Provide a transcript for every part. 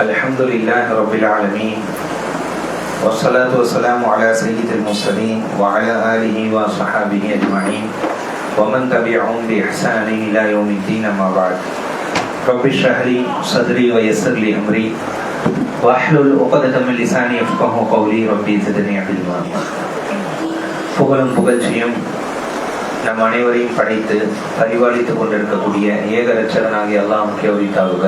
الحمد لله رب العالمين والصلاة والسلام على سيد المرسلين وعلى آله وصحابه أجمعين ومن تبعهم بإحسان إلى يوم الدين أما بعد رب اشرح لي صدري ويسر لي أمري واحلل عقدة من لساني يفقه قولي ربي زدني علما புகழும் புகழ்ச்சியும் நம் அனைவரையும் படைத்து பரிபாலித்துக் கொண்டிருக்கக்கூடிய ஏகரட்சகனாகிய அல்லாஹ் கேவரித்தாவுக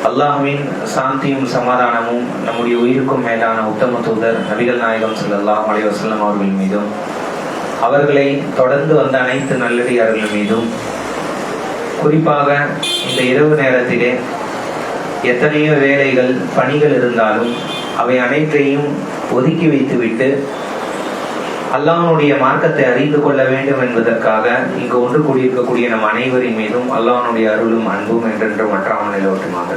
அல்லாஹுவின் சாந்தியும் சமாதானமும் நம்முடைய உயிருக்கும் மேலான உத்தம தூதர் நபிகள் நாயகம் செல்லல்லாம் அலைவசல்லம் அவர்கள் மீதும் அவர்களை தொடர்ந்து வந்த அனைத்து நல்லடியார்கள் மீதும் குறிப்பாக இந்த இரவு நேரத்திலே எத்தனையோ வேலைகள் பணிகள் இருந்தாலும் அவை அனைத்தையும் ஒதுக்கி வைத்துவிட்டு அல்லாஹனுடைய மார்க்கத்தை அறிந்து கொள்ள வேண்டும் என்பதற்காக இங்கு ஒன்று கூடியிருக்கக்கூடிய நம் அனைவரின் மீதும் அல்லாஹனுடைய அருளும் அன்பும் என்றென்று மற்றாமல் நிலவட்டுமாக.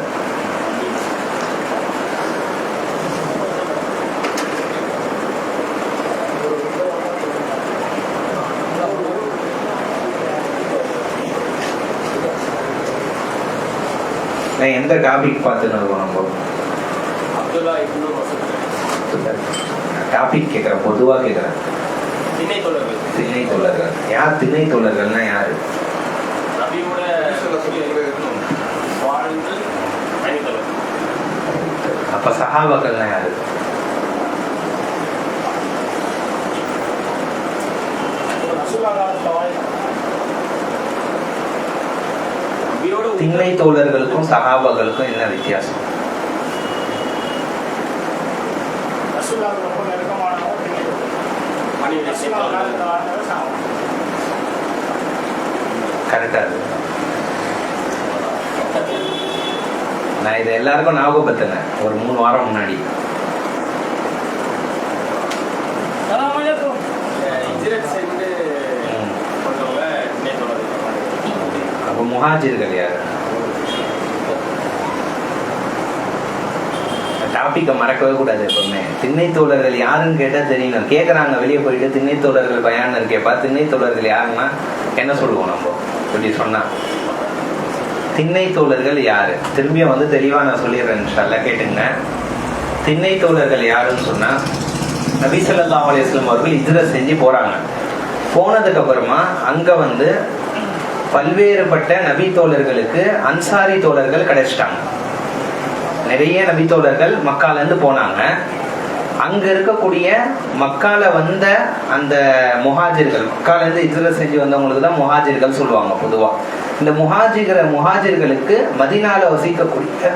எந்த டாபிக் பார்த்து மசூத். டாபிக் கேட்குறேன் பொதுவாக கேட்குறேன். திண்ணை தோழர்கள் திண்ணை தோழர்கள் யார்? திண்ணை தோழர்கள்னா யாரு அப்ப சஹாபாக்கள்னா யாரு? திண்ணை தோழர்களுக்கும் சஹாபாக்களுக்கும் என்ன வித்தியாசம்? கரெக்டா இருக்கு. நான் இதை எல்லாருக்கும் ஞாபகப்படுத்தினேன் ஒரு மூணு வாரம் முன்னாடி. அப்ப முஹாஜிர்கள் யாரு? டாப்பிக்கை மறக்கவே கூடாது எப்பவுமே. திண்ணை தோழர்கள் யாருன்னு கேட்டா தெரியணும். கேட்குறாங்க வெளியே போயிட்டு திண்ணை தோழர்கள் பயான் இருக்கேப்பா திண்ணை தோழர்கள் யாருன்னா என்ன சொல்லுவோம் நம்ம? இப்படி சொன்னால் திண்ணை தோழர்கள் யாரு? திரும்பியும் வந்து தெளிவா நான் சொல்லிடுறேன் இன்ஷால்லா கேட்டுங்க. திண்ணை தோழர்கள் யாருன்னு சொன்னா நபி ஸல்லல்லாஹு அவர்கள் இதில் செஞ்சு போறாங்க. போனதுக்கு அப்புறமா அங்க வந்து பல்வேறுபட்ட நபி தோழர்களுக்கு அன்சாரி தோழர்கள் கிடைச்சிட்டாங்க. நிறைய நபி தோழர்கள் மக்கால இருந்து போனாங்க. அங்க இருக்கக்கூடிய மக்கால வந்த அந்த முஹாஜிர்கள் மக்கால இருந்து இதுல செஞ்சு வந்தவங்களுக்கு தான் முஹாஜிர்கள் சொல்லுவாங்க பொதுவா. இந்த முஹாஜிகிற முஹாஜிர்களுக்கு மதினால வசிக்கக்கூடிய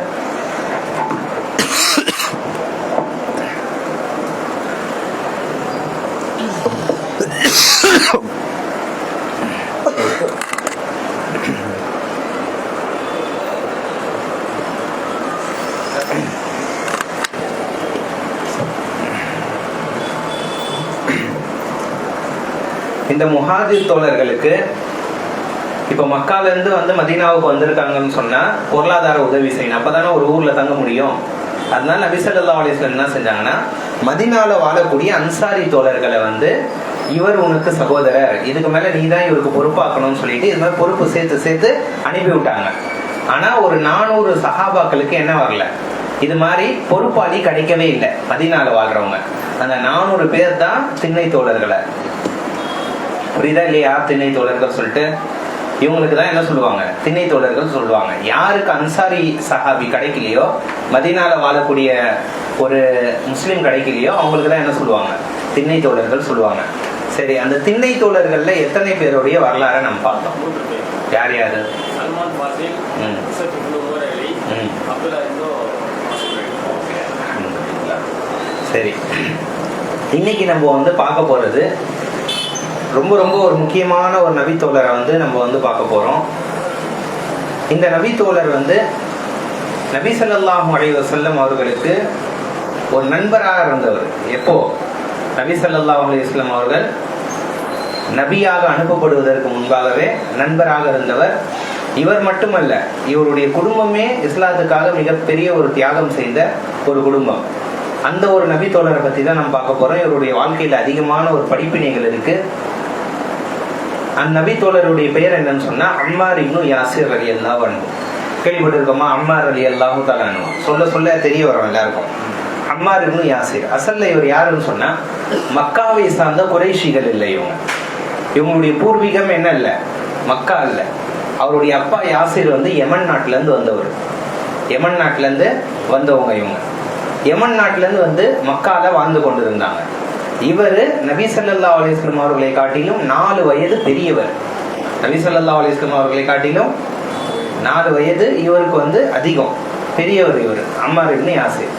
இந்த முஹாஜிர் தோழர்களுக்கு இப்ப மக்காலேருந்து வந்து மதீனாவுக்கு வந்திருக்காங்கன்னு சொன்னா பொருளாதார உதவி செய்யணும். அப்பதானே ஒரு ஊர்ல தங்க முடியும். அதனால நபிசல்லா அலிஸ்லம் என்ன செஞ்சாங்கன்னா மதினால வாழக்கூடிய அன்சாரி தோழர்களை வந்து இவர் உனக்கு சகோதரர் இதுக்கு மேல நீ தான் இவருக்கு பொறுப்பாக்கணும்னு சொல்லிட்டு இது மாதிரி பொறுப்பு சேர்த்து சேர்த்து அனுப்பி விட்டாங்க. ஆனா ஒரு நானூறு சகாபாக்களுக்கு என்ன வரல? இது மாதிரி பொறுப்பாளி கிடைக்கவே இல்லை மதீனால வாழ்றவங்க. அந்த நானூறு பேர் தான் திண்ணை தோழர்களை. புரியுதா இல்லையா? திண்ணை தோழர்கள் சொல்லிட்டு. இவங்களுக்கு தான் என்ன சொல்லுவாங்க? திண்ணை தோழர்கள் சொல்லுவாங்க. யாருக்கு அன்சாரி சஹாபி கிடைக்கலையோ மதீனால வாழக்கூடிய ஒரு முஸ்லீம் கிடைக்கலையோ அவங்களுக்கு தான் என்ன சொல்லுவாங்க? திண்ணை தோழர்கள் சொல்லுவாங்க. சரி அந்த திண்ணை தோழர்கள்ல எத்தனை பேருடைய வரலாறை நம்ம பார்த்தோம்? யார் யாரு. சரி. இன்னைக்கு நம்ம வந்து பார்க்க போறது ரொம்ப ரொம்ப ஒரு முக்கியமான ஒரு நபித்தோழரை வந்து நம்ம வந்து பார்க்க போறோம். இந்த நபித்தோழர் வந்து நபி சொல்லாஹும் அலைஹி செல்லம் அவர்களுக்கு ஒரு நண்பராக இருந்தவர். எப்போ? நபி ஸல்லல்லாஹு அலைஹி அவர்கள் நபியாக அனுப்பப்படுவதற்கு முன்பாகவே நண்பராக இருந்தவர். இவர் மட்டுமல்ல இவருடைய குடும்பமே இஸ்லாத்துக்காக மிகப்பெரிய ஒரு தியாகம் செய்த ஒரு குடும்பம். அந்த ஒரு நபி தோழரை பற்றி தான் நம்ம பார்க்க போகிறோம் இவருடைய வாழ்க்கையில் அதிகமான ஒரு படிப்பினைகள் இருக்கு அந்நபி தோழருடைய பெயர் என்னன்னு சொன்னா அம்மார் இப்னு யாசிர் அலி அல்லாஹ் கேள்விப்பட்டிருக்கோமா? அம்மார் அலி அல்லாஹு தலானு சொல்ல சொல்ல தெரிய வரும் எல்லாருக்கும். Ammar ibn Yasser. அசல்ல இவர் யாருன்னு சொன்னா மக்காவை சார்ந்த குறைஷிகள் இல்லை இவங்க. இவங்களுடைய பூர்வீகம் என்ன இல்லை? மக்கா இல்லை. அவருடைய அப்பா யாசிர் வந்து யமன் நாட்டிலேருந்து வந்தவர். யமன் நாட்டிலேருந்து வந்தவங்க இவங்க. யமன் நாட்டிலேருந்து வந்து மக்கால வாழ்ந்து கொண்டிருந்தாங்க. இவர் நபிசல்லா அலிஸ்லம் அவர்களை காட்டிலும் நாலு வயது பெரியவர். நபிசல்லா அலிஸ்லம் அவர்களை காட்டிலும் நாலு வயது இவருக்கு வந்து அதிகம். பெரியவர் இவர் அம்மா இப்னி யாசிர்.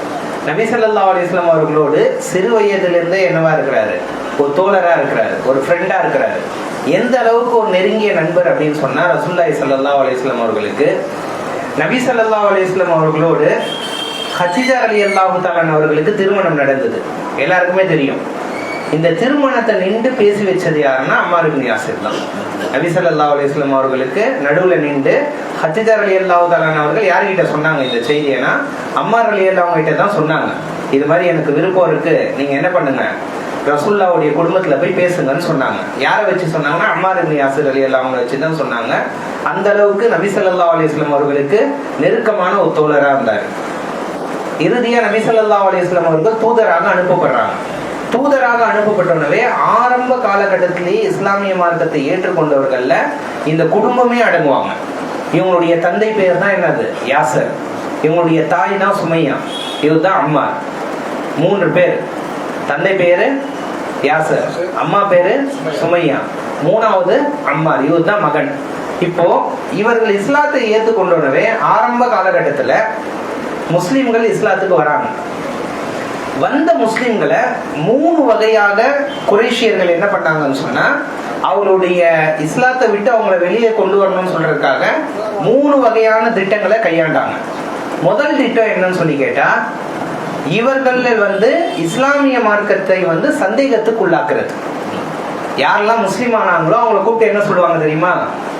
நபிசல்லா அலிஸ்லாம் அவர்களோடு சிறு வயதிலிருந்தே என்னவா இருக்கிறாரு? ஒரு தோழரா இருக்கிறாரு ஒரு ஃப்ரெண்டா இருக்கிறாரு. எந்த அளவுக்கு ஒரு நெருங்கிய நண்பர் அப்படின்னு சொன்னா ரசூல்லாய் சல்லா அலிஸ்லாம் அவர்களுக்கு நபி ஸல்லல்லாஹு அலைஹி அவர்களோடு ஹசிஜா அலி அல்லாஹு தாலான் அவர்களுக்கு திருமணம் நடந்தது. எல்லாருக்குமே தெரியும். இந்த திருமணத்தை நின்று பேசி வச்சது யாருன்னா அம்மார் இப்னு யாசிர் தான். நபிசல்லா அலிஸ்லாம் அவர்களுக்கு நடுவில் நின்று ஹத்திஜர் அலி அல்லாவுதாலான் அவர்கள் யார்கிட்ட சொன்னாங்க இந்த செய்தியனா அம்மார் அலி அல்லாவங்கிட்ட தான் சொன்னாங்க. இது மாதிரி எனக்கு விருப்பம் இருக்கு. நீங்க என்ன பண்ணுங்க? ரசுல்லாவுடைய குடும்பத்துல போய் பேசுங்கன்னு சொன்னாங்க. யாரை வச்சு சொன்னாங்கன்னா? அம்மார் இப்னு யாசிர் அலி அல்லாஹ் வச்சு தான் சொன்னாங்க. அந்த அளவுக்கு நபிசல்லா அலிஸ்லாம் அவர்களுக்கு நெருக்கமான ஒரு இருந்தார். இறுதியாக நபிசல்லா அலிஸ்லாம் அவர்கள் தூதராக அனுப்பப்படுறாங்க. தூதராக அனுப்பப்பட்டனவே ஆரம்ப காலகட்டத்திலேயே இஸ்லாமிய மார்க்கத்தை ஏற்றுக்கொண்டவர்கள்ல இந்த குடும்பமே அடங்குவாங்க. இவங்களுடைய தந்தை பேர் தான் என்னது? யாசர். இவங்களுடைய தாய் தான் சுமையா. இதுதான் அம்மா மூன்று பேர். தந்தை பேரு யாசர். அம்மா பேரு சுமையா. மூணாவது அம்மார். இவர் தான் மகன். இப்போ இவர்கள் இஸ்லாத்தை ஏற்றுக்கொண்டனவே ஆரம்ப காலகட்டத்துல முஸ்லிம்கள் இஸ்லாத்துக்கு வராங்க. வந்த முஸ்லிம்களை மூணு வகையாக குரேஷியர்கள் என்ன பண்ணாங்கன்னு சொன்னா அவருடைய இஸ்லாத்தை விட்டு அவங்கள வெளியே கொண்டு வரணும்னு சொல்றதுக்காக மூணு வகையான திட்டங்களை கையாண்டாங்க. முதல் திட்டம் என்னன்னு சொல்லி கேட்டா இவர்கள் வந்து இஸ்லாமிய மார்க்கத்தை வந்து சந்தேகத்துக்குள்ளாக்குறது. யாரெல்லாம் முஸ்லீம் ஆனாங்களோ அவங்கள கூப்பிட்டு என்ன சொல்லுவாங்க தெரியுமா?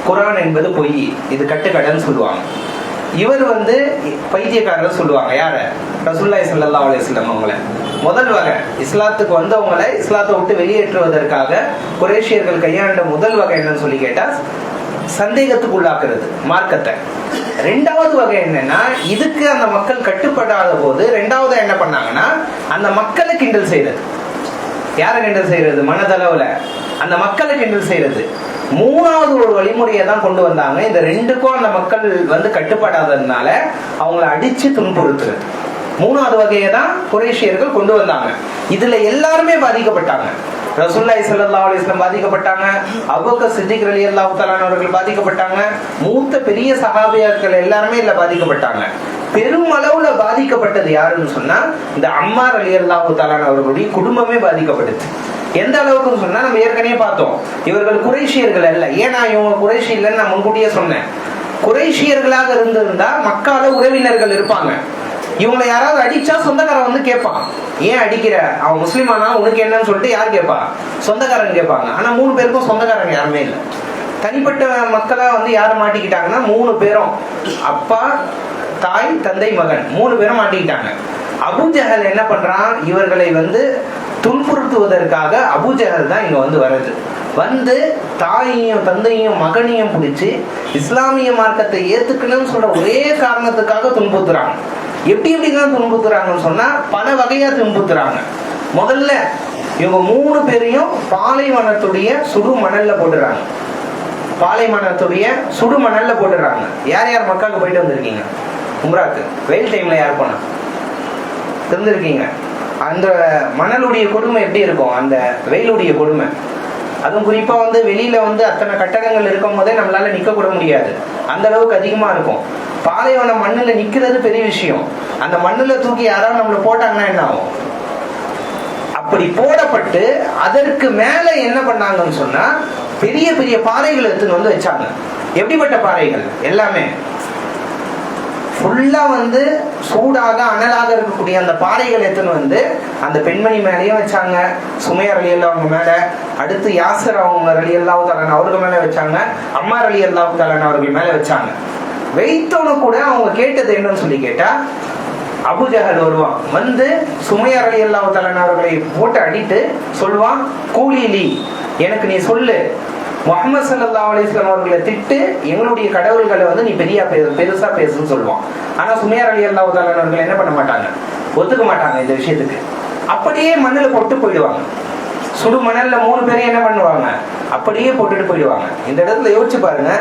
குரான் என்பது பொய் இது கட்டுக்கடைன்னு சொல்லுவாங்க. இவர் வந்து பைத்தியக்காரர் சொல்லுவாங்க. யார? ரசூல்லாய் சல்லா அலையம் அவங்கள. முதல் வகை. இஸ்லாத்துக்கு வந்தவங்களை இஸ்லாத்தை விட்டு வெளியேற்றுவதற்காக குரேஷியர்கள் கையாண்ட முதல் வகை என்னன்னு சொல்லி கேட்டா சந்தேகத்துக்குள்ளாக்குறது மார்க்கத்தை. ரெண்டாவது வகை என்னன்னா இதுக்கு அந்த மக்கள் கட்டுப்படாத போது ரெண்டாவது என்ன பண்ணாங்கன்னா அந்த மக்களை கிண்டல் செய்யறது. யாரை கிண்டல் செய்யறது? மனதளவில். அந்த மக்களை கிண்டல் செய்யறது. மூணாவது ஒரு வழிமுறையை தான் கொண்டு வந்தாங்க. இந்த ரெண்டுக்கும் அந்த மக்கள் வந்து கட்டுப்படாததுனால அவங்கள அடிச்சு துன்புறுத்துறது. மூணாவது வகையை தான் குரேஷியர்கள் கொண்டு வந்தாங்க. இதுல எல்லாருமே பாதிக்கப்பட்டாங்க. ரசூல்லாய் சல்லா அலிஸ்லாம் பாதிக்கப்பட்டாங்க. அபுக்க சித்திக் அலி அல்லாஹு அவர்கள் பாதிக்கப்பட்டாங்க. மூத்த பெரிய சகாபியாக்கள் எல்லாருமே இதில் பாதிக்கப்பட்டாங்க. பெரும் அளவுல பாதிக்கப்பட்டது யாருன்னு சொன்னா இந்த அம்மா அலி அல்லாஹு தாலான் அவர்களுடைய குடும்பமே பாதிக்கப்படுது எந்த அளவுக்குன்னு சொன்னா நம்ம ஏற்கனவே பார்த்தோம். இவர்கள் குறைஷியர்கள் அல்ல. ஏன்னா இவங்க குறைஷி இல்லைன்னு நான் முன்கூட்டியே சொன்னேன். குறைஷியர்களாக இருந்திருந்தா மக்கால உறவினர்கள் இருப்பாங்க. இவங்களை யாராவது அடிச்சா சொந்தக்காரன் வந்து கேட்பான். ஏன் அடிக்கிற? அவன் முஸ்லீமானா? உனக்கு என்னன்னு சொல்லிட்டு யார் கேட்பா? சொந்தக்காரன் கேட்பாங்க. ஆனா மூணு பேருக்கும் சொந்தக்காரங்க யாருமே இல்லை. தனிப்பட்ட மக்களாக வந்து யார் மாட்டிக்கிட்டாங்கன்னா மூணு பேரும். அப்பா தாய் தந்தை மகன். மூணு பேரும் மாட்டிக்கிட்டாங்க. அபுஜஹல் என்ன பண்ணுறான் இவர்களை வந்து துன்புறுத்துவதற்காக அபுஜஹல் தான் இங்கே வந்து வர்றது. வந்து தாயையும் தந்தையும் மகனையும் பிடிச்சி இஸ்லாமிய மார்க்கத்தை ஏற்றுக்கணும்னு சொல்கிற ஒரே காரணத்துக்காக துன்புறுத்துறாங்க. எப்படி எப்படிலாம் துன்புறுத்துறாங்கன்னு சொன்னால் பல வகையாக துன்புறுத்துறாங்க. முதல்ல இவங்க மூணு பேரையும் பாலைவனத்துடைய சுடு மணலில் போட்டுறாங்க. பாலைவனத்துடைய சுடு மணல்ல போட்டுறாங்க யார் யார் மக்காவுக்கு போயிட்டு வந்திருக்கீங்க? உம்ராக்கு. வெயில் டைம்ல யார் போனா? இருந்திருக்கீங்க அந்த மணலுடைய கொடுமை எப்படி இருக்கும்? அந்த வெயிலுடைய கொடுமை. அதுவும் குறிப்பா வந்து வெளியில வந்து அத்தனை கட்டடங்கள் இருக்கும் போதே நம்மளால நிக்க கூட முடியாது. அந்த அளவுக்கு அதிகமா இருக்கும். பாலைவன மண்ணுல நிக்கிறது பெரிய விஷயம். அந்த மண்ணுல தூக்கி யாராவது நம்மள போட்டாங்கன்னா என்ன ஆகும்? அப்படி போடப்பட்டு அதற்கு மேல என்ன பண்ணாங்கன்னு சொன்னா பெரிய பெரிய பாறைகள் எடுத்துன்னு வந்து வச்சாங்க. எப்படிப்பட்ட பாறைகள்? எல்லாமே. ஃபுல்லா வந்து சூடாக அனலாக இருக்கக்கூடிய அந்த பாறைகள் எடுத்துன்னு வந்து அந்த பெண்மணி மேலேயும் வச்சாங்க. சுமையர் அலி அல்லா அவங்க மேல அடுத்து யாசர் அவங்க அலி அல்லாவு தலன் அவர்கள் மேல வச்சாங்க. அம்மா அலி அல்லாவு தலான் அவர்கள் மேல வச்சாங்க. வெயித்தவனு கூட அவங்க கேட்டது என்னன்னு சொல்லி கேட்டா அபுஜஹல் வருவான். வந்து சுமையர் அலி அல்லாஹு அவர்களை போட்டு அடித்து சொல்லுவான் கூலிலி எனக்கு நீ சொல்லு. முகமது சல்லா அலிஸ்லாம் அவர்களை திட்டு எங்களுடைய கடவுள்களை வந்து நீ பெரிய பெரு- பெருசா பேசுன்னு சொல்லுவான் ஆனா சுமையார் அலி அல்லாஹ் அவர்கள் என்ன பண்ண மாட்டாங்க? ஒத்துக்க மாட்டாங்க இந்த விஷயத்துக்கு. அப்படியே மண்ணில் போட்டு போயிடுவாங்க. சுடு மணல்ல மூணு பேரும் என்ன பண்ணுவாங்க? அப்படியே போட்டுட்டு போயிடுவாங்க. இந்த இடத்துல யோசிச்சு பாருங்க.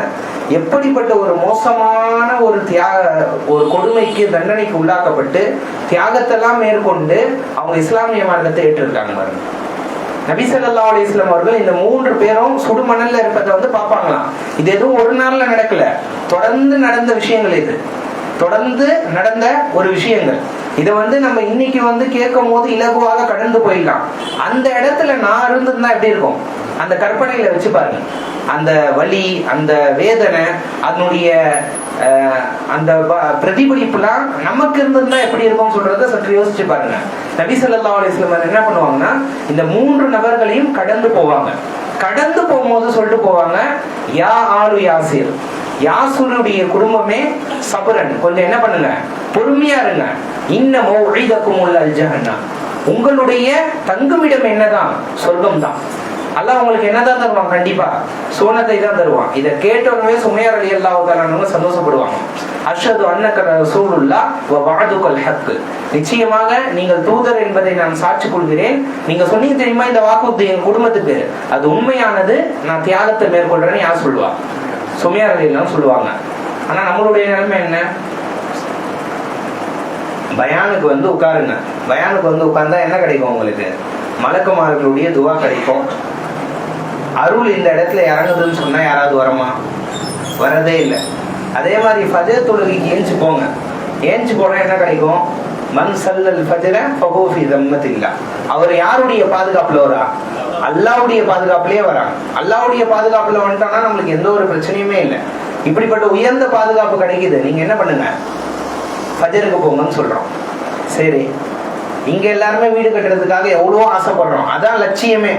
எப்படிப்பட்ட ஒரு மோசமான ஒரு தியாக ஒரு கொடுமைக்கு தண்டனைக்கு உள்ளாக்கப்பட்டு தியாகத்தெல்லாம் மேற்கொண்டு அவங்க இஸ்லாமிய மார்க்கத்தை ஏற்றிருக்காங்க பாருங்க. நபிசல்லா அலி இஸ்லாம் அவர்கள் இந்த மூன்று பேரும் சுடுமணல்ல இருப்பதை வந்து பார்ப்பாங்களாம். இது எதுவும் ஒரு நாள்ல நடக்கல. தொடர்ந்து நடந்த விஷயங்கள் இது. தொடர்ந்து நடந்த ஒரு விஷயங்கள். இதை வந்து நம்ம இன்னைக்கு வந்து கேட்கும் போது இலகுவாக கடந்து போயிடலாம். அந்த இடத்துல நான் இருந்திருந்தா எப்படி இருக்கும்? அந்த கற்பனையில வச்சு பாருங்க. அந்த வலி அந்த வேதனை அதனுடைய அந்த ப- பிரதிபலிப்புலாம் நமக்கு இருந்திருந்தா எப்படி இருக்கும் சொல்றத சற்று யோசிச்சு பாருங்க. நபி ஸல்லல்லாஹு அலைஹி என்ன பண்ணுவாங்கன்னா இந்த மூன்று நபர்களையும் கடந்து போவாங்க. கடந்து போகும்போது சொல்லிட்டு போவாங்க யா ஆறு யாசிர். யாசுருடைய குடும்பமே சபுரன். கொஞ்சம் என்ன பண்ணுங்க? பொறுமையா இருங்க. இன்னமோ ஒழிதக்கும் உள்ள அல்ஜஹன்னா உங்களுடைய தங்குமிடம் என்னதான்? சொர்க்கம் தான் அல்ல உங்களுக்கு என்னதான் தருவான்? கண்டிப்பா. சோனத்தை தான் தருவான். இதை கேட்டவனவே சுமையார் அலி அல்லாஹ் சந்தோஷப்படுவாங்க. அஷது அன்னக சூழுல்லா வ ஹக்கு. நிச்சயமாக நீங்கள் தூதர் என்பதை நான் சாட்சி கொள்கிறேன். நீங்க சொன்னீங்க தெரியுமா? இந்த வாக்குறுதி என் குடும்பத்துக்கு. அது உண்மையானது. நான் தியாகத்தை மேற்கொள்றேன்னு யார் சொல்லுவா? சுமையா அலி சொல்லுவாங்க. ஆனா நம்மளுடைய நிலைமை என்ன? பயானுக்கு வந்து உட்காருங்க. பயானுக்கு வந்து உட்கார்ந்தா என்ன கிடைக்கும் உங்களுக்கு? மலக்குமார்களுடைய துவா கிடைக்கும். அருள் இந்த இடத்துல இறங்குதுன்னு சொன்னா யாராவது வரமா? வரதே இல்லை. அதே மாதிரி ஃபஜர் தொழுகைக்கு ஏஞ்சி போங்க. ஏஞ்சி போனா என்ன கிடைக்கும்? மன் சல்லல் ஃபஜர ஃபஹூஃபி தம்மத்தில்லா. அவர் யாருடைய பாதுகாப்புல வரா அல்லாவுடைய பாதுகாப்புலயே வராங்க. அல்லாவுடைய பாதுகாப்புல வந்துட்டானா நம்மளுக்கு எந்த ஒரு பிரச்சனையுமே இல்லை. இப்படிப்பட்ட உயர்ந்த பாதுகாப்பு கிடைக்குது. நீங்க என்ன பண்ணுங்க? பஜருக்கு போங்கன்னு சொல்றோம். சரி. இங்க எல்லாருமே வீடு கட்டுறதுக்காக எவ்வளவோ ஆசைப்படுறோம். அதான் லட்சியமே.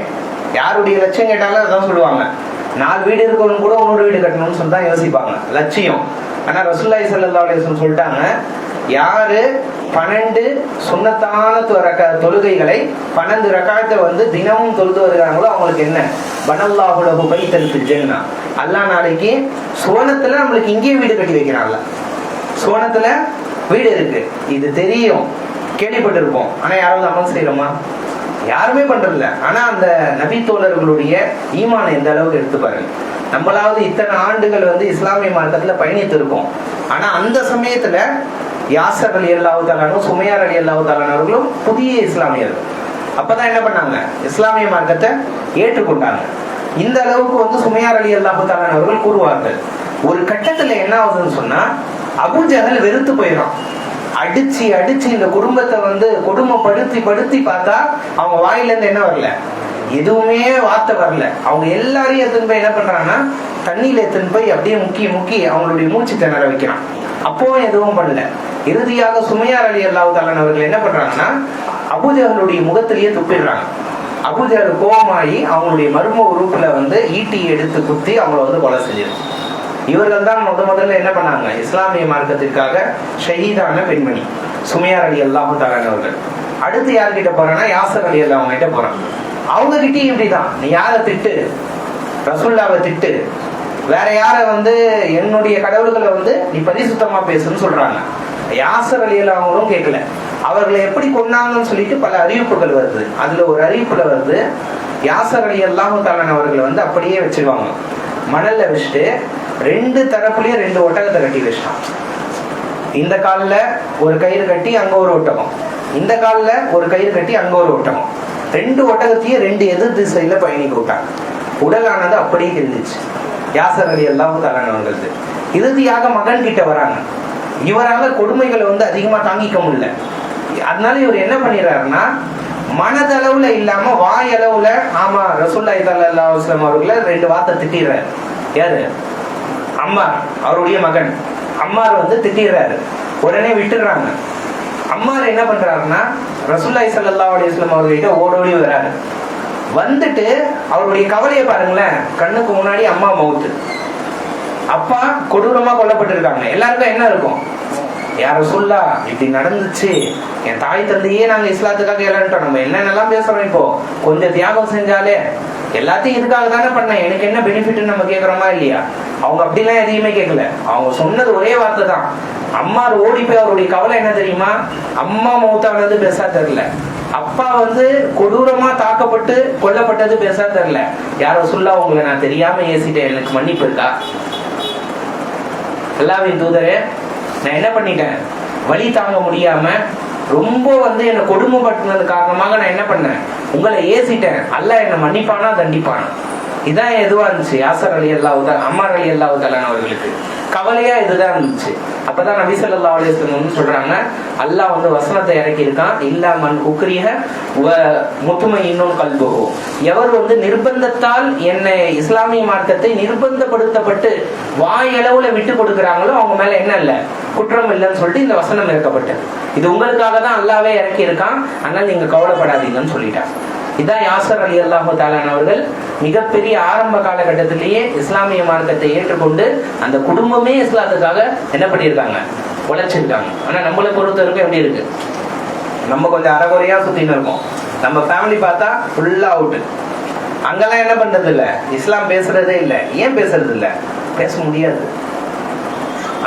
யாருடைய லட்சியம் கேட்டாலும் அதான் சொல்லுவாங்க. நாலு வீடு இருக்கவங்க கூட இன்னொரு வீடு கட்டணும்னு சொல்லி தான் யோசிப்பாங்க. லட்சியம். ஆனா ரசூல்லாய் சல்லா அலிஸ்லம் சொல்லிட்டாங்க யாரு? பன்னெண்டு சுண்ணத்தான ரக்க- தொழுகைகளை பன்னெண்டு ரக்காயத்தை வந்து தினமும் தொழுது வருகிறாங்களோ அவங்களுக்கு என்ன? பனல்லாஹு லஹு பைத்தன் அல்லா நாளைக்கு சுவனத்துல நம்மளுக்கு இங்கேயே வீடு கட்டி வைக்கிறாங்களா சோனத்துல வீடு இருக்கு. இது தெரியும். கேள்விப்பட்டிருப்போம். ஆனா யாராவது அமல் செய்யறோமா யாருமே பண்றதில்ல. ஆனா அந்த நபி தோழர்களுடைய ஈமானை எந்த அளவுக்கு எடுத்து பாருங்க. நம்மளாவது இத்தனை ஆண்டுகள் வந்து இஸ்லாமிய மார்க்கத்துல பயணித்து இருக்கோம். ஆனா அந்த சமயத்துல யாசர் அலி அல்லாஹு தாலானும் சுமையார் அலி அல்லாஹு புதிய இஸ்லாமியர்கள். அப்பதான் என்ன பண்ணாங்க? இஸ்லாமிய மார்க்கத்தை ஏற்றுக்கொண்டாங்க. இந்த அளவுக்கு வந்து சுமையார் அலி அல்லாஹு தாலான் அவர்கள் கூறுவார்கள். ஒரு கட்டத்துல என்ன ஆகுதுன்னு சொன்னா அபுஜகல் வெறுத்து போயிடும் அடிச்சு அடிச்சு இந்த குடும்பத்தை வந்து கொடுமைப்படுத்தி படுத்தி பார்த்தா அவங்க வாயில இருந்து என்ன வரல? எதுவுமே வார்த்தை வரல. அவங்க எல்லாரையும் எடுத்துன்னு போய் என்ன பண்றாங்கன்னா தண்ணியில எடுத்துன்னு போய் அப்படியே முக்கி முக்கி அவங்களுடைய மூச்சு திணற வைக்கிறான். அப்போவும் எதுவும் பண்ணல. இறுதியாக சுமையார் அலி அல்லாவு தாலான் அவர்கள் என்ன பண்றாங்கன்னா அபுஜஹலுடைய முகத்திலேயே துப்பிடுறாங்க. அபுஜஹல் கோபமாகி அவங்களுடைய மர்ம உறுப்புல வந்து ஈட்டி எடுத்து குத்தி அவங்கள வந்து கொலை செஞ்சிடும் இவர்கள் தான் முத முதல்ல என்ன பண்ணாங்க? இஸ்லாமிய மார்க்கத்திற்காக ஷஹீதான பெண்மணி சுமையார் அலி அல்லாஹு அவர்கள். அடுத்து யார்கிட்ட போறேன்னா யாசர் அலி அல்லா அவங்க கிட்ட போறான் அவங்க கிட்டயும் இப்படிதான். நீ யாரை திட்டு? ரசுல்லாவை திட்டு. வேற யார வந்து என்னுடைய கடவுள்களை வந்து நீ பரிசுத்தமா பேசுன்னு சொல்றாங்க. யாசர் அலி அவங்களும் கேட்கல. அவர்களை எப்படி கொண்டாங்கன்னு சொல்லிட்டு பல அறிவிப்புகள் வருது. அதுல ஒரு அறிவிப்புல வருது யாசர் அலி அல்லாஹு அவர்களை வந்து அப்படியே வச்சிருவாங்க. மணல்ல வச்சுட்டு ரெண்டு தரப்புலயும் ரெண்டு ஒட்டகத்தை கட்டி வச்சிட்டான். இந்த காலில் ஒரு கயிறு கட்டி அங்க ஒரு ஒட்டகம். இந்த காலில் ஒரு கயிறு கட்டி அங்க ஒரு ஒட்டகம். ரெண்டு ஒட்டகத்தையும் ரெண்டு எதிர் திசையில பயணிக்க விட்டாங்க. உடலானது அப்படியே இருந்துச்சு யாசர் அலி அல்லாஹு தாலானவங்களுக்கு இறுதியாக மகன் கிட்ட வராங்க. இவரால் கொடுமைகளை வந்து அதிகமாக தாங்கிக்க முடியல. அதனால இவர் என்ன பண்ணிடுறாருன்னா மனதளவுல இல்லாம வாயளவுல ஆமா ரசூல்லாய் சல்லா அவர்களை ரெண்டு வார்த்தை திட்டிடுறாரு. யாரு? அம்மார் அவருடைய மகன். அம்மார் வந்து திட்டிடுறாரு. உடனே விட்டுடுறாங்க. அம்மார் என்ன பண்றாருன்னா ரசூல்லாய் சல்லா அலிஸ்லாம் அவர்கிட்ட ஓடோடி வராரு. வந்துட்டு அவருடைய கவலையை பாருங்களேன். கண்ணுக்கு முன்னாடி அம்மா மவுத்து. அப்பா கொடூரமா கொல்லப்பட்டிருக்காங்க. எல்லாருக்கும் என்ன இருக்கும்? யார சொல்லா இப்படி நடந்துச்சு. என் தாய் தந்தையே நாங்க இஸ்லாத்துக்காக இழந்துட்டோம் நம்ம என்னென்னலாம் பேசுறோம் இப்போ? கொஞ்சம் தியாகம் செஞ்சாலே. எல்லாத்தையும் இதுக்காக தானே பண்ணேன். எனக்கு என்ன பெனிஃபிட்னு நம்ம கேட்குறோமா இல்லையா? அவங்க அப்படிலாம் எதையுமே கேட்கல அவங்க சொன்னது ஒரே வார்த்தை தான். அம்மா ஓடி போய் அவருடைய கவலை என்ன தெரியுமா? அம்மா மௌத்தானது பெருசா தெரியல. அப்பா வந்து கொடூரமா தாக்கப்பட்டு கொல்லப்பட்டது பெருசா தெரியல. யாரோ சொல்லா உங்களை நான் தெரியாம ஏசிட்டேன். எனக்கு மன்னிப்பு இருக்கா? அல்லாவின் தூதரே நான் என்ன பண்ணிட்டேன்? வழி தாங்க முடியாம ரொம்ப வந்து என்னை கொடுமைப்படுத்தினது காரணமாக நான் என்ன பண்ணேன்? உங்களை ஏசிட்டேன். அல்ல என்னை மன்னிப்பானா? தண்டிப்பானா? இதான் எதுவா இருந்துச்சு? யாசர் அலி அல்லாவுதா அம்மார் அலி அல்லாவுதலான் அவர்களுக்கு. கவலையா இதுதான் இருந்துச்சு. அப்பதான் நபி சொல்லா அலைஹி வந்து சொல்றாங்க அல்லாஹ் வந்து வசனத்தை இறக்கி இருக்கான் இல்லா மண் உக்ரிஹ வ முத்துமை இன்னும் கல்புகோ எவர் வந்து நிர்பந்தத்தால் என்னை இஸ்லாமிய மார்க்கத்தை நிர்பந்தப்படுத்தப்பட்டு வாயளவுல விட்டு கொடுக்குறாங்களோ அவங்க மேல என்ன இல்லை குற்றம் இல்லைன்னு சொல்லிட்டு இந்த வசனம் இறக்கப்பட்டது. இது உங்களுக்காக தான் அல்லாவே இறக்கி இருக்கான் ஆனால் நீங்க கவலைப்படாதீங்கன்னு சொல்லிட்டாங்க. இதான் யாசர் அலி அல்லாஹு தாலான் அவர்கள் மிகப்பெரிய ஆரம்ப காலகட்டத்திலேயே இஸ்லாமிய மார்க்கத்தை ஏற்றுக்கொண்டு அந்த குடும்பமே இஸ்லாத்துக்காக என்ன பண்ணியிருக்காங்க? உழைச்சிருக்காங்க. ஆனால் நம்மளை பொறுத்த வரைக்கும் எப்படி இருக்கு? நம்ம கொஞ்சம் அறகுறையாக சுற்றின்னு இருக்கோம். நம்ம ஃபேமிலி பார்த்தா ஃபுல்லாக அவுட்டு அங்கெல்லாம் என்ன பண்ணுறது இல்லை இஸ்லாம் பேசுறதே இல்லை. ஏன் பேசுறது இல்லை பேச முடியாது.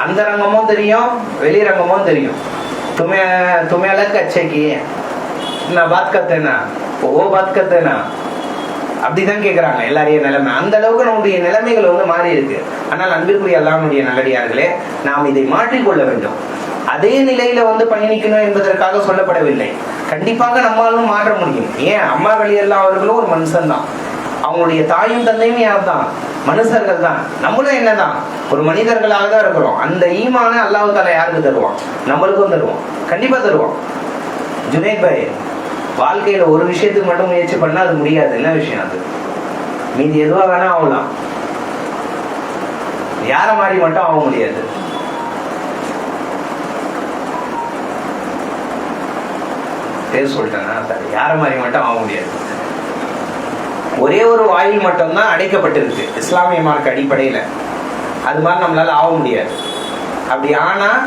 அந்த ரங்கமும் தெரியும் வெளிரங்கமும் தெரியும். துமைய துமையால கச்சைக்கு. நான் பாத் கத்தேன்னா ஓ பாத் கத்தேனா அப்படிதான் கேட்குறாங்க எல்லாரைய நிலைமை. அந்த அளவுக்கு நம்முடைய நிலைமைகள் வந்து மாறி இருக்கு. ஆனால் அன்பிற்குரிய அல்லாமுடைய நல்லடியார்களே நாம் இதை மாற்றிக்கொள்ள வேண்டும். அதே நிலையில வந்து பயணிக்கணும் என்பதற்காக சொல்லப்படவில்லை. கண்டிப்பாக நம்மளாலும் மாற்ற முடியும். ஏன்? அம்மா வழி அவர்களும் ஒரு மனுஷன் தான் அவங்களுடைய தாயும் தந்தையும் யார் தான் மனுஷர்கள் தான் நம்மளும் என்னதான்? ஒரு மனிதர்களாக தான் இருக்கிறோம். அந்த ஈமான அல்லாஹ் யாருக்கு தருவான்? நம்மளுக்கும் தருவான். கண்டிப்பா தருவான். ஜுனேத் பாய் வாழ்க்கையில ஒரு விஷயத்துக்கு மட்டும் முயற்சி பண்ணா அது முடியாது. என்ன விஷயம் அது? மீதி எதுவா வேணா ஆகலாம். யார மாதிரி மட்டும் ஆக முடியாது. பேர் சொல்லிட்டேன்னா யார மாதிரி மட்டும் ஆக முடியாது. ஒரே ஒரு வாயில் மட்டும்தான் அடைக்கப்பட்டிருக்கு. இஸ்லாமிய மார்க் அடிப்படையில. அது மாதிரி நம்மளால ஆக முடியாது. அப்படி ஆனா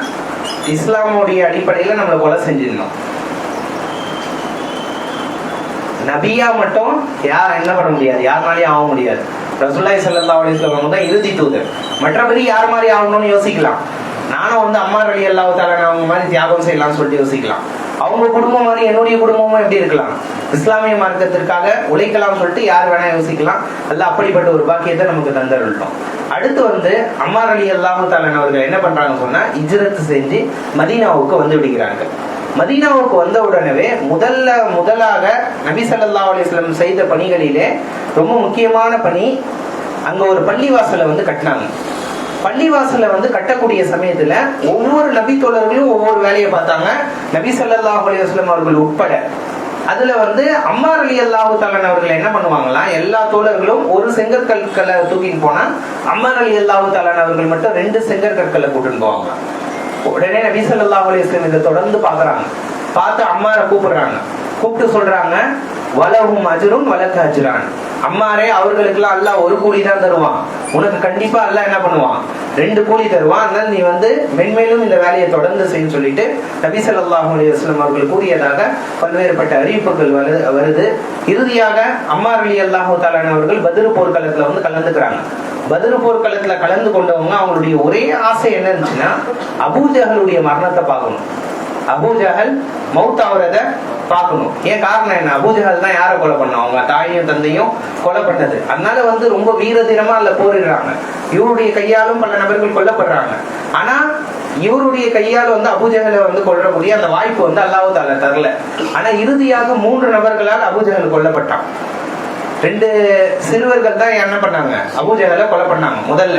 இஸ்லாமுடைய அடிப்படையில நம்மளை கொலை செஞ்சிடணும். நபியா மட்டும் யார் என்ன பண்ண முடியாது? யார் யாருனாலையும் ஆக முடியாது. ரசூல்லாய் சல்லா அலிஸ்லாம் தான் இறுதி தூதர். மற்றபடி யார் மாதிரி ஆகணும்னு யோசிக்கலாம். நானும் வந்து அம்மா வழி எல்லா தாலான அவங்க மாதிரி தியாகம் செய்யலாம்னு சொல்லிட்டு யோசிக்கலாம். அவங்க குடும்பம் மாதிரி என்னுடைய குடும்பமும் எப்படி இருக்கலாம்? இஸ்லாமிய மார்க்கத்திற்காக உழைக்கலாம் சொல்லிட்டு யார் வேணா யோசிக்கலாம். அல்ல அப்படிப்பட்ட ஒரு பாக்கியத்தை நமக்கு தந்தருள்ளோம் அடுத்து வந்து அம்மார் அலி அல்லாஹு தாலான் அவர்கள் என்ன பண்றாங்க சொன்னா இஜ்ரத் செஞ்சு மதீனாவுக்கு வந்து விடுகிறாங்க மதீனாவுக்கு வந்த உடனே முதல்ல முதலாக நபி சல்லா அலிஸ்லம் செய்த பணிகளிலே ரொம்ப முக்கியமான பணி அங்க ஒரு பள்ளிவாசலை வந்து கட்டினாங்க. பள்ளிவாசலை வந்து கட்டக்கூடிய சமயத்துல ஒவ்வொரு நபி தோழர்களும் ஒவ்வொரு வேலையை பார்த்தாங்க. நபி ஸல்லல்லாஹு அலைஹி அவர்கள் உட்பட. அதுல வந்து அம்மார் அலி அல்லாஹு தாலன் அவர்கள் என்ன பண்ணுவாங்களா எல்லா தோழர்களும் ஒரு செங்கற்கற்களை தூக்கிட்டு போனா அம்மார் அலி அல்லாஹு தாலன் அவர்கள் மட்டும் ரெண்டு செங்கற்கற்களை கூட்டுன்னு போவாங்க உடனே நபி சொல்லா அலிஸ்லம் இதை தொடர்ந்து பாக்குறாங்க பார்த்து அம்மாரை கூப்பிடுறாங்க. கூப்பிட்டு சொல்றாங்க வலகும் அஜரும் வழக்கு அஜ்ரான். அம்மாரே அவர்களுக்கெல்லாம் அல்லாஹ் ஒரு கூலி தான் தருவான். உனக்கு கண்டிப்பா அல்லாஹ் என்ன பண்ணுவான்? ரெண்டு கூலி தருவான். அதனால நீ வந்து மென்மேலும் இந்த வேலையை தொடர்ந்து செய்யும் சொல்லிட்டு நபி ஸல்லல்லாஹு அலைஹி வஸல்லம் அவர்கள் கூறியதாக பல்வேறுபட்ட அறிவிப்புகள் வருது வருது. இறுதியாக அம்மார் அலி அல்லாஹு தாலான் அவர்கள் பதில் போர்க்களத்துல வந்து கலந்துக்கிறாங்க. பதில் போர்க்களத்துல கலந்து கொண்டவங்க அவங்களுடைய ஒரே ஆசை என்ன இருந்துச்சுன்னா அபூஜகளுடைய மரணத்தை பார்க்கணும். அபூஜஹல் மவுத் ஆகுறத பார்க்கணும். ஏன் காரணம் என்ன? அபூஜஹல் தான் யாரை கொலை பண்ணோம் அவங்க தாயும் தந்தையும் கொலை பண்ணது. அதனால வந்து ரொம்ப வீரதீரமா அதுல போரிடுறாங்க. இவருடைய கையாலும் பல நபர்கள் கொல்லப்படுறாங்க. ஆனா இவருடைய கையால் வந்து அபூஜஹலை வந்து கொல்லக்கூடிய அந்த வாய்ப்பு வந்து அல்லாஹ் தால தரல. ஆனா இறுதியாக மூன்று நபர்களால் அபூஜஹல் கொல்லப்பட்டான். ரெண்டு சிறுவர்கள் தான் என்ன பண்ணாங்க? அபூஜகலை கொலை பண்ணாங்க. முதல்ல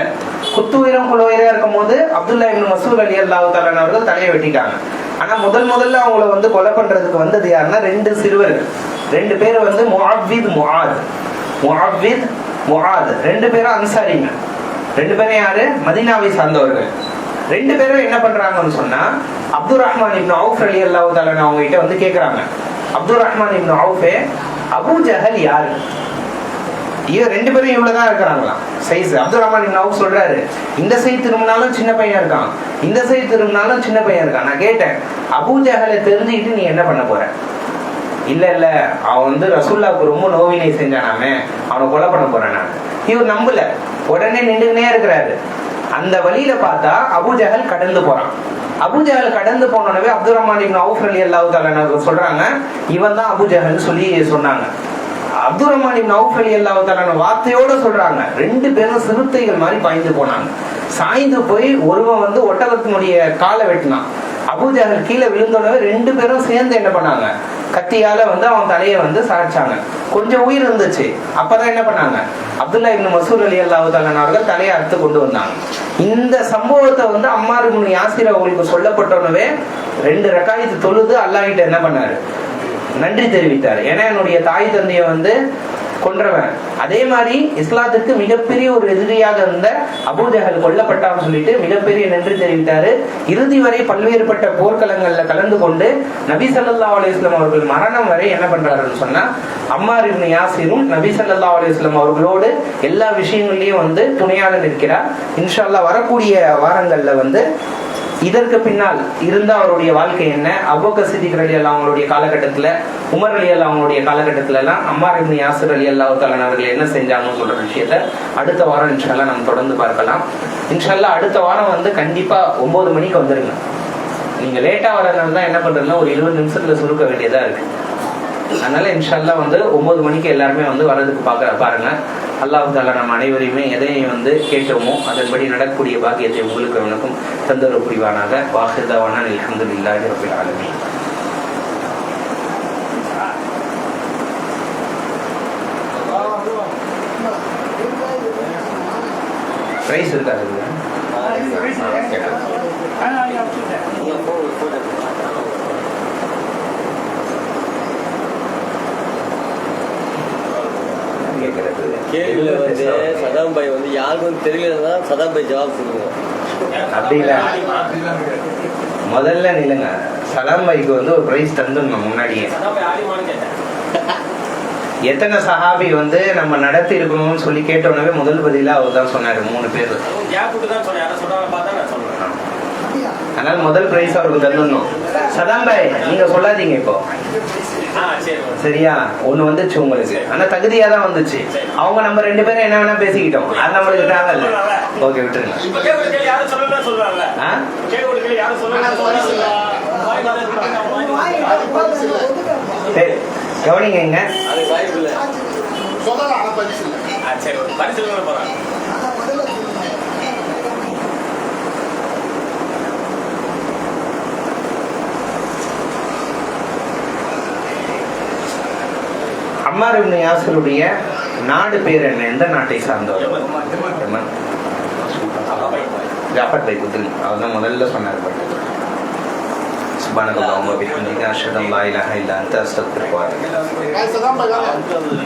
குத்துயிரம் குலோயிரம் இருக்கும் போது அப்துல்லா இப்னு மசூத் அலி அல்லாஹு தாலான் அவர்கள் தலையை வெட்டிட்டாங்க. ஆனா முதல் முதல்ல அவங்கள வந்து கொலை பண்றதுக்கு வந்தது யாருன்னா ரெண்டு சிறுவர்கள். ரெண்டு பேர் வந்து முஹாவித் முஹாத் முஹாவித் முஹாத் ரெண்டு பேரும் அன்சாரிங்க. ரெண்டு பேரும் யாரு? மதீனாவை சார்ந்தவர்கள். ரெண்டு பேரும் என்ன பண்றாங்கன்னு சொன்னா அப்துல் ரஹ்மான் இப்னு அவுஃப் அலி அல்லாஹு தாலன் அவங்க கிட்ட வந்து கேக்குறாங்க. அப்துல் ரஹ்மான் இப்னு அவுஃபே அபு ஜஹல் யாரு? இவன் ரெண்டு பேரும் இவ்வளவுதான் இருக்கிறாங்களாம். சைஸ் அப்துல் ரஹ்மான் இப்னு சொல்றாரு. இந்த சைடு திரும்பினாலும் சின்ன பையன் இருக்கான். இந்த சைடு திரும்பினாலும் சின்ன பையன் இருக்கான். நான் கேட்டேன். அபூஜகலை தெரிஞ்சுக்கிட்டு நீ என்ன பண்ண போற? இல்ல இல்ல. அவன் வந்து ரசூல்லாவுக்கு ரொம்ப நோவினை செஞ்சானாமே. அவனை கொலை பண்ண போறேன் நான். இவர் நம்பல. உடனே நின்றுனே இருக்கிறாரு. அந்த வழியில பார்த்தா அபூஜஹல் கடந்து போறான். அபூஜஹல் கடந்து போனோடவே அப்துல் ரஹ்மான் இப்னு அவுஃப் அலி அல்லாஹ் சொல்றாங்க. இவன் தான் அபூஜஹல் சொல்லி சொன்னாங்க. அப்துல் ரஹ்மான் இப்னு அலி அல்லாஹ் வார்த்தையோட சொல்றாங்க. ரெண்டு பேரும் சிறுத்தைகள் மாதிரி பாய்ந்து போனாங்க. சாய்ந்து போய் ஒருவன் வந்து ஒட்டகத்தினுடைய காலை வெட்டினான். அபூஜாகர் கீழே விழுந்தோடவே ரெண்டு பேரும் சேர்ந்து என்ன பண்ணாங்க? கத்தியால வந்து அவன் தலையை வந்து சாய்ச்சாங்க. கொஞ்சம் உயிர் இருந்துச்சு. அப்பதான் என்ன பண்ணாங்க? அப்துல்லா இப்னு மசூர் அலி அல்லாஹு அவர்கள் தலையை அறுத்து கொண்டு வந்தாங்க. இந்த சம்பவத்தை வந்து அம்மார் இப்னு யாசிர் அவங்களுக்கு சொல்லப்பட்டோன்னவே ரெண்டு ரக்காயத்து தொழுது அல்லாஹிட்ட என்ன பண்ணாரு? நன்றி தெரிவித்தார். ஏன்னா என்னுடைய தாய் தந்தையை வந்து கொன்றவன். அதே மாதிரி இஸ்லாத்துக்கு மிகப்பெரிய ஒரு எதிரியாக இருந்த அபூஜகல் கொல்லப்பட்டான்னு சொல்லிட்டு மிகப்பெரிய நன்றி தெரிவித்தாரு. இறுதி வரை பல்வேறுபட்ட போர்க்களங்கள்ல கலந்து கொண்டு நபி சல்லா அலைஹி அவர்கள் மரணம் வரை என்ன பண்றாருன்னு சொன்னா அம்மார் இப்னு யாசிரும் நபி சல்லா அலைஹி அவர்களோடு எல்லா விஷயங்கள்லயும் வந்து துணையாக நிற்கிறார். இன்ஷால்லா வரக்கூடிய வாரங்கள்ல வந்து இதற்கு பின்னால் இருந்த அவருடைய வாழ்க்கை என்ன? அவ்வக்க சித்திகர் அலி அல்லா அவங்களுடைய காலகட்டத்தில் உமர் அலி அல்லா அவங்களுடைய காலகட்டத்துல எல்லாம் அம்மார் இப்னு யாசர் அலி அல்லா அவர்கள் என்ன செஞ்சாங்கன்னு சொல்ற விஷயத்த அடுத்த வாரம் இன்ஷால்லா நம்ம தொடர்ந்து பார்க்கலாம். இன்ஷால்லா அடுத்த வாரம் வந்து கண்டிப்பா ஒன்பது மணிக்கு வந்துருங்க. நீங்க லேட்டா வரதுனால தான் என்ன பண்றதுன்னா ஒரு இருபது நிமிஷத்துல சுருக்க வேண்டியதா இருக்கு. அதனால இன்ஷால்லா வந்து ஒன்பது மணிக்கு எல்லாருமே வந்து வர்றதுக்கு பார்க்க பாருங்க. அல்லாஹு தாலா நம்ம அனைவரையுமே எதையும் வந்து கேட்டோமோ அதன்படி நடக்கக்கூடிய பாக்கியத்தை உங்களுக்கு எனக்கும் தந்தர புரிவானாக வாஹிதாவான அல்ஹம்துலில்லாஹி ரபில் ஆலமீன். பிரைஸ் இருக்காது. கேள்வியில வந்து சதாம் பாய் வந்து யாருக்கும் தெரியலன்னா சதாம் பாய் ஜவாப் சொல்லுங்க அப்படி இல்ல முதல்ல நில்லுங்க. சலாம் பைக்கு வந்து ஒரு பிரைஸ் தந்துடணும் முன்னாடியே. எத்தனை சஹாபி வந்து நம்ம நடத்தி இருக்கணும்னு சொல்லி கேட்டோன்னே முதல் பதிலா அவர் தான் சொன்னாரு மூணு பேர். அதனால முதல் பிரைஸ் அவருக்கு தந்துடணும். சதாம் பாய் நீங்க சொல்லாதீங்க இப்போ. சரியா? ஒண்ணு வந்துச்சு உங்களுக்கு. ஆனா தகுதியா தான் வந்துச்சு அவங்க நம்ம ரெண்டு பேரும் என்ன வேணா பேசிக்கிட்டோம். அது நம்மளுக்கு தேவையில்ல. ஓகே விட்டுருங்க. இப்ப கேட்க கேள்வி யாரும் சொல்லலாம் சொல்றாங்க ஆ? கேட்க கேள்வி யாரும் சொல்லலாம் சரி கவனிங்க இங்க அது வாய்ப்பு இல்லை சொல்லலாம் ஆனா பரிசு இல்லை சரி பரிசீலனை போறாங்க அம்மார் இப்னு யாசருடைய நாடு பேர் என்ன எந்த நாட்டை சார்ந்தவர் ஜாஃபர் பை குதில் அவர் தான் முதல்ல சொன்னார் பட் சுபானக அல்லாஹும்ம பிஹம்திக அஷ்ஹது அல்லா இலாஹ இல்லா அன்த அஸ்தக்ஃபிருக வ அத்தூபு